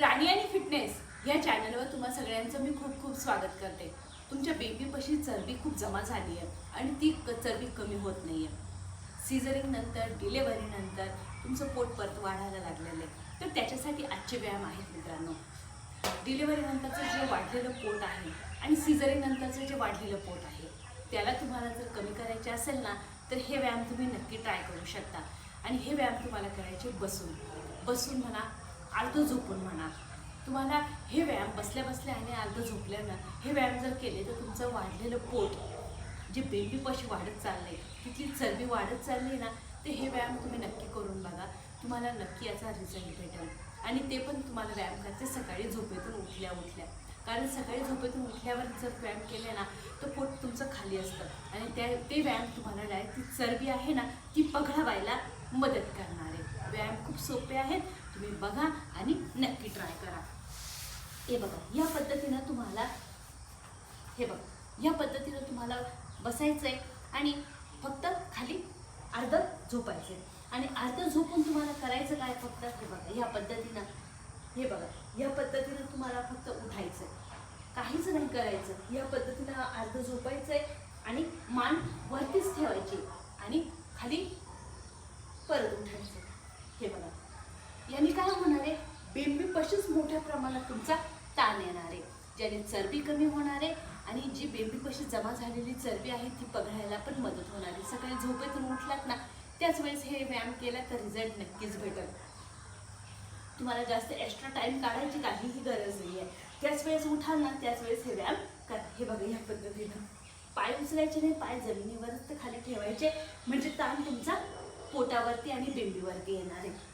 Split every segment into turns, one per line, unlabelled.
राणी आणि फिटनेस या चॅनलवर तुम्हा सगळ्यांचं मी खूप खूप स्वागत करते. तुमच्या बेबीपाशी चरबी खूप जमा झाली आहे आणि ती क- चरबी कमी होत नाही आहे सिझरिंग नंतर डिलेवरीनंतर तुमचं पोट परत वाढायला लागलेलं आहे. तर त्याच्यासाठी आजचे व्यायाम आहेत मित्रांनो. डिलेवरीनंतरचं जे वाढलेलं पोट आहे आणि सिझरिंग नंतरचं जे वाढलेलं पोट आहे त्याला तुम्हाला जर कमी करायचे असेल ना तर हे व्यायाम तुम्ही नक्की ट्राय करू शकता. आणि हे व्यायाम तुम्हाला करायचे बसून. बसून म्हणा अर्ध झोपून म्हणा तुम्हाला हे व्यायाम बसल्या बसल्या आणि अर्ध झोपल्यानं हे व्यायाम जर केले तर तुमचं वाढलेलं पोट जे बेबी पशी वाढत चाललंय तिथली चरबी वाढत चालली ना ते हे व्यायाम तुम्ही नक्की करून बघा. तुम्हाला नक्की याचा रिझल्ट भेटेल. आणि ते पण तुम्हाला व्यायाम करायचे सकाळी झोपेतून उठल्या उठल्या. कारण सकाळी झोपेतून उठल्यावर जर व्यायाम केले ना तर पोट तुमचं खाली असतं. आणि त्या ते व्यायाम तुम्हाला डायरेक्ट ती चरबी आहे ना ती पघळावायला मदत करणार. आहे व्यायाम खूप सोपे आहेत तुम्ही बघा आणि नक्की ट्राय करा. हे बघा या पद्धतीनं तुम्हाला हे बघा या पद्धतीनं तुम्हाला बसायचं आहे आणि फक्त खाली अर्ध झोपायचं आहे आणि अर्ध झोपून तुम्हाला करायचं काय फक्त? हे बघा या पद्धतीनं हे बघा या पद्धतीनं तुम्हाला फक्त उठायचं आहे काहीच नाही करायचं. या पद्धतीनं अर्ध झोपायचं आहे आणि मान वरतीच ठेवायची आणि खाली परत उठायचं. हे बघा याने काय होणार आहे बेंबी पशीच मोठ्या प्रमाणात तुमचा ताण येणार आहे. ज्याने चरबी कमी होणार आहे आणि जी बेंबी जमा झालेली चरबी आहे ती पघळायला पण मदत होणार आहे. सकाळी झोपेतून उठलात ना त्याच वेळेस हे व्यायाम केला तर रिझल्ट नक्कीच भेटेल. तुम्हाला जास्त एक्स्ट्रा टाइम काढायची काहीही गरज नाही आहे त्याच वेळेस उठाल ना त्याच वेळेस हे व्यायाम करा. हे बघा या पद्धतीनं. पाय उचलायचे नाही पाय जमिनीवरच तर खाली ठेवायचे. म्हणजे ताण तुमचा पोटावरती आणि बेंबीवरती येणार आहे.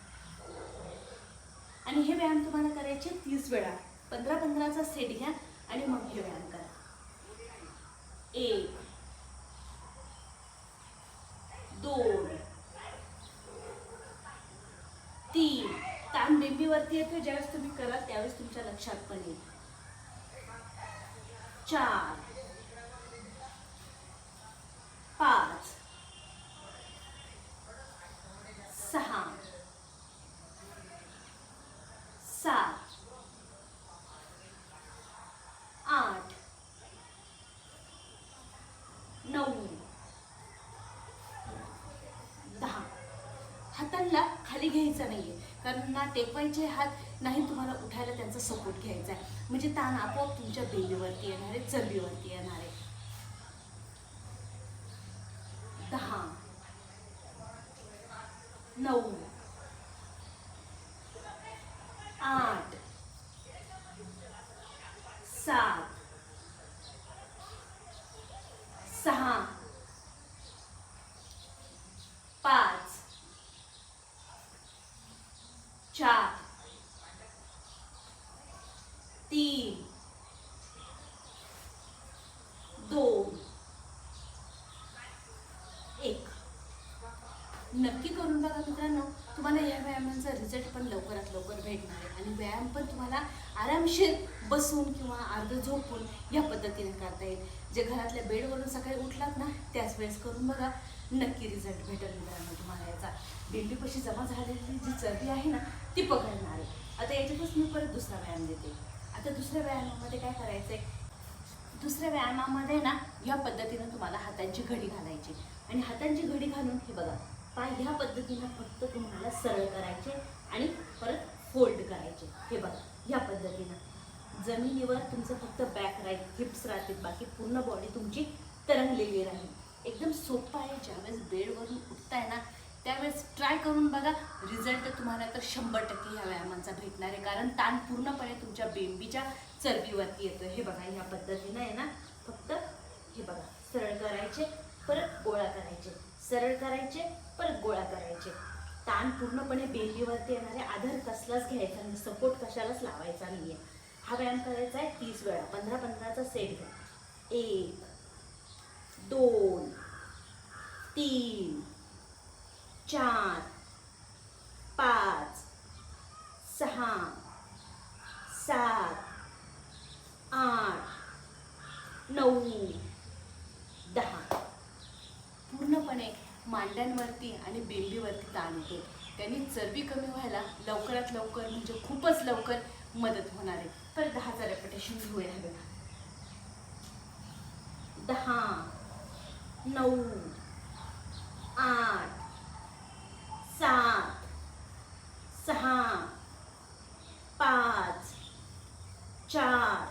आणि हे व्यायाम तुम्हाला करायचे तीस वेळा. पंधरा पंधराचा सेट घ्या आणि मग हे व्यायाम करा. एक दोन तीन. ताण बेंबीवरती येतो ज्यावेळेस तुम्ही कराल त्यावेळेस तुमच्या लक्षात पण येईल. चार पाच सहा सात आठ नऊ दहा हातांना खाली घ्यायचा नाहीये. कारण ना टेकवायचे हात नाही तुम्हाला उठायला त्यांचा सपोर्ट घ्यायचा आहे. म्हणजे ताण आपोआप तुमच्या बेलीवरती येणार आहे चरबीवरती येणार आहे दहा नऊ आठ सात सहा पाच चार तीन दोन एक नक्की करून बघा मित्रांनो. तुम्हाला या व्यायामांचा रिझल्ट पण लवकरात लवकर भेटणार आहे. आणि व्यायाम पण तुम्हाला आरामशीर बसून किंवा अर्ध झोपून या पद्धतीने करता येईल. जे घरातल्या बेडवरून सकाळी उठलात ना त्याच वेळेस करून बघा. नक्की रिझल्ट भेटेल मित्रांनो तुम्हाला याचा. बेंबीपाशी जमा झालेली जी चरबी आहे ना ती पकडणार आहे. आता याच्यातच मी परत दुसरा व्यायाम देते. आता दुसऱ्या व्यायामामध्ये काय करायचं आहे दुसऱ्या व्यायामामध्ये ना या पद्धतीनं तुम्हाला हातांची घडी घालायची. आणि हातांची घडी घालून हे बघा. पाय ह्या पद्धतीनं फक्त तुम्हाला सरळ करायचे आणि परत फोल्ड करायचे. हे बघा ह्या पद्धतीनं. जमिनीवर तुमचं फक्त बॅक राहील हिप्स राहतील बाकी पूर्ण बॉडी तुमची तरंगलेली राहील. एकदम सोपं आहे ज्यावेळेस बेडवरून उठताय ना त्यावेळेस ट्राय करून बघा रिझल्ट तुम्हाला तर शंभर टक्के ह्या व्यायामांचा भेटणार आहे. कारण ताण पूर्णपणे तुमच्या बेंबीच्या चरबीवरती येतो हे बघा ह्या पद्धतीनं आहे ना फक्त हे बघा सरळ करायचे परत गोळा करायचे. सरळ करायचे परत गोळा करायचे. ताण पूर्णपणे बेंबीवरती येणारे आधार कसलाच घ्यायचा नाही सपोर्ट कशालाच लावायचा नाही आहे हा व्यायाम करायचा आहे तीस वेळा पंधरा पंधराचा सेट घ्या. एक दोन तीन चार पाच सहा सात आठ नऊ दहा पूर्णपणे मांड्यांवरती आणि बेंबीवरती ताण येतो. त्यांनी चरबी कमी व्हायला लवकरात लवकर म्हणजे खूपच लवकर मदत होणार आहे. परत दहाचा रेपिटेशन घेऊया हे दहा नऊ आठ सात सहा पाच चार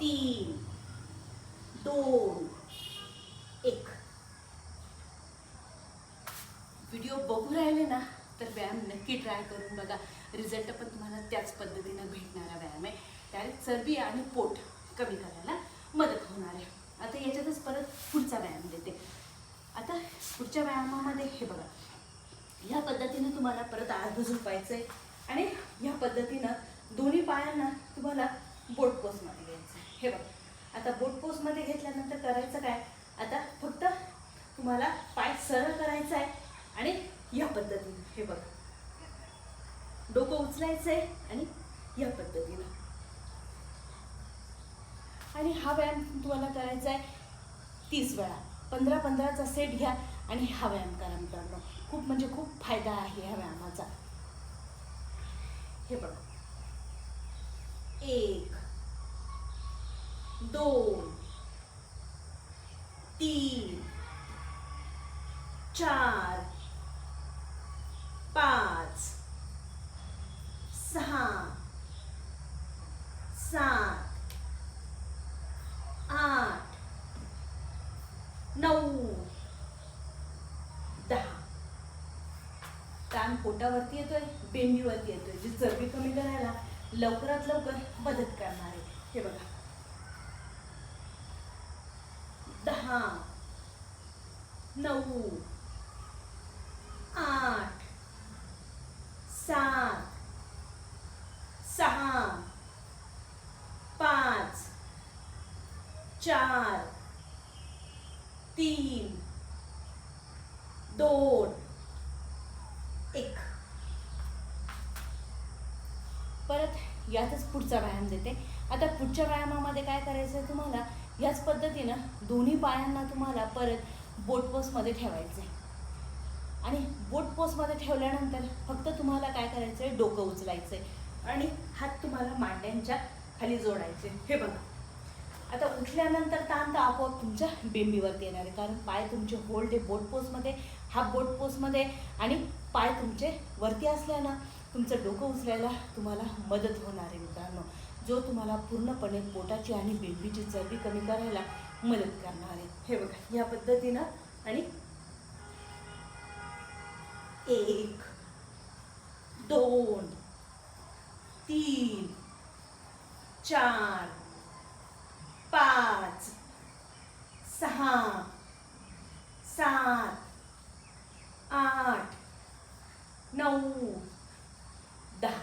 तीन दोन एक व्हिडिओ बघू राहिले ना तर व्यायाम नक्की ट्राय करून बघा. रिझल्ट पण तुम्हाला त्याच पद्धतीनं भेटणारा व्यायाम आहे. त्याने चरबी आणि पोट कमी करायला मदत होणार आहे. आता याच्यातच परत पुढचा व्यायाम देते. आता पुढच्या व्यायामामध्ये हे बघा. ह्या पद्धतीनं तुम्हाला परत अर्ध झोपायचं आहे आणि ह्या पद्धतीनं दोन्ही पायांना तुम्हाला बोट पोसमध्ये घ्यायचं आहे हे बघा. आता बोट पोसमध्ये घेतल्यानंतर करायचं काय? आता फक्त तुम्हाला पाय सरळ करायचा आहे आणि या पद्धतीनं. हे बघा. डोकं उचलायचं आहे आणि या पद्धतीनं. आणि हा व्यायाम तुम्हाला करायचा आहे तीस वेळा. पंधरा पंधराचा सेट घ्या आणि हा व्यायाम करा मित्रांनो. खूप म्हणजे खूप फायदा आहे ह्या व्यायामाचा. हे बघा. एक दोन तीन चार पाच सहा सात आठ नऊ दहा. कान पोटावरती येतोय बेंबीवरती येतोय. जी चरबी कमी करायला लवकरात लवकर मदत करणार आहे. हे बघा. दहा नऊ आठ सात सहा पाच चार तीन दोन एक. परत यातच पुढचा व्यायाम देते. आता पुढच्या व्यायामामध्ये काय करायचं आहे तुम्हाला? याच पद्धतीनं दोन्ही पायांना तुम्हाला परत बोट पोस्टमध्ये ठेवायचं आहे आणि बोट पोस्टमध्ये ठेवल्यानंतर फक्त तुम्हाला काय करायचं आहे डोकं उचलायचं आहे आणि हात तुम्हाला मांड्यांच्या खाली जोडायचे हे बघा. आता उठल्यानंतर ताण तर आपोआप तुमच्या बेंबीवरती येणार आहे. कारण पाय तुमचे होल्ड आहे बोट पोस्टमध्ये हा बोट पोस्टमध्ये आणि पाय तुमचे वरती असल्यानं तुमचं डोकं उचलायला तुम्हाला मदत होणार आहे मित्रांनो. जो तुम्हाला पूर्णपणे पोटाची आणि बेंबीची चरबी कमी करायला मदत करणार आहे. हे बघा या पद्धतीनं आणि एक दोन तीन चार पाच सहा सात आठ नऊ दहा.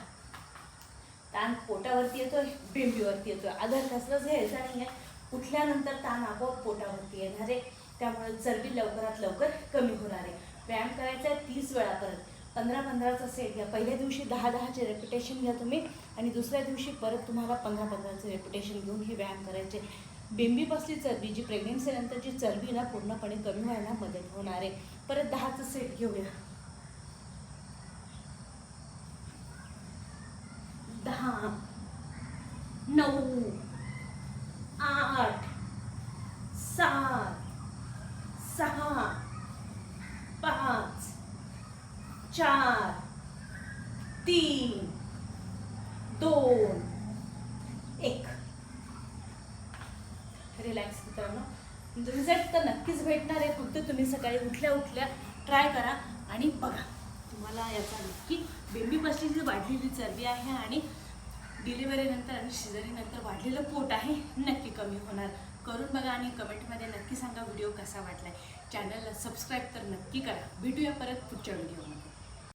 ताण पोटावरती येतोय बेंबीवरती येतोय. आधार कसलाच घ्यायचा नाही आहे उठल्यानंतर ताण आपोआप पोटावरती येणार आहे. त्यामुळे चरबी लवकरात लवकर कमी होणार आहे. व्यायाम करायचा आहे तीस वेळा परत पंधरा पंधराचा सेट घ्या पहिल्या दिवशी दहा दहाचे रेपिटेशन घ्या तुम्ही आणि दुसऱ्या दिवशी परत तुम्हाला पंधरा पंधराचे रेपिटेशन घेऊन हे व्यायाम करायचे. बिंबी बसली चरबी जी प्रेग्नेन्सीनंतरची चरबी ना पूर्णपणे कमी व्हायला मदत होणार आहे. परत दहाचं सेट घेऊया. दहा नऊ आठ सात सहा पाच चार तीन दोन एक रिलॅक्स मित्रांनो रिझल्ट तर नक्कीच भेटणार आहे. फक्त तुम्ही सकाळी उठल्या उठल्या ट्राय करा आणि बघा. तुम्हाला याचा नक्की बेबी बसची जी वाढलेली चरबी आहे आणि डिलिव्हरीनंतर आणि शिजरीनंतर वाढलेलं पोट आहे नक्की कमी होणार. करून बघा आणि कमेंटमध्ये नक्की सांगा व्हिडिओ कसा वाटलाय. चॅनलला सबस्क्राईब तर नक्की करा. भेटूया परत पुढच्या व्हिडिओमध्ये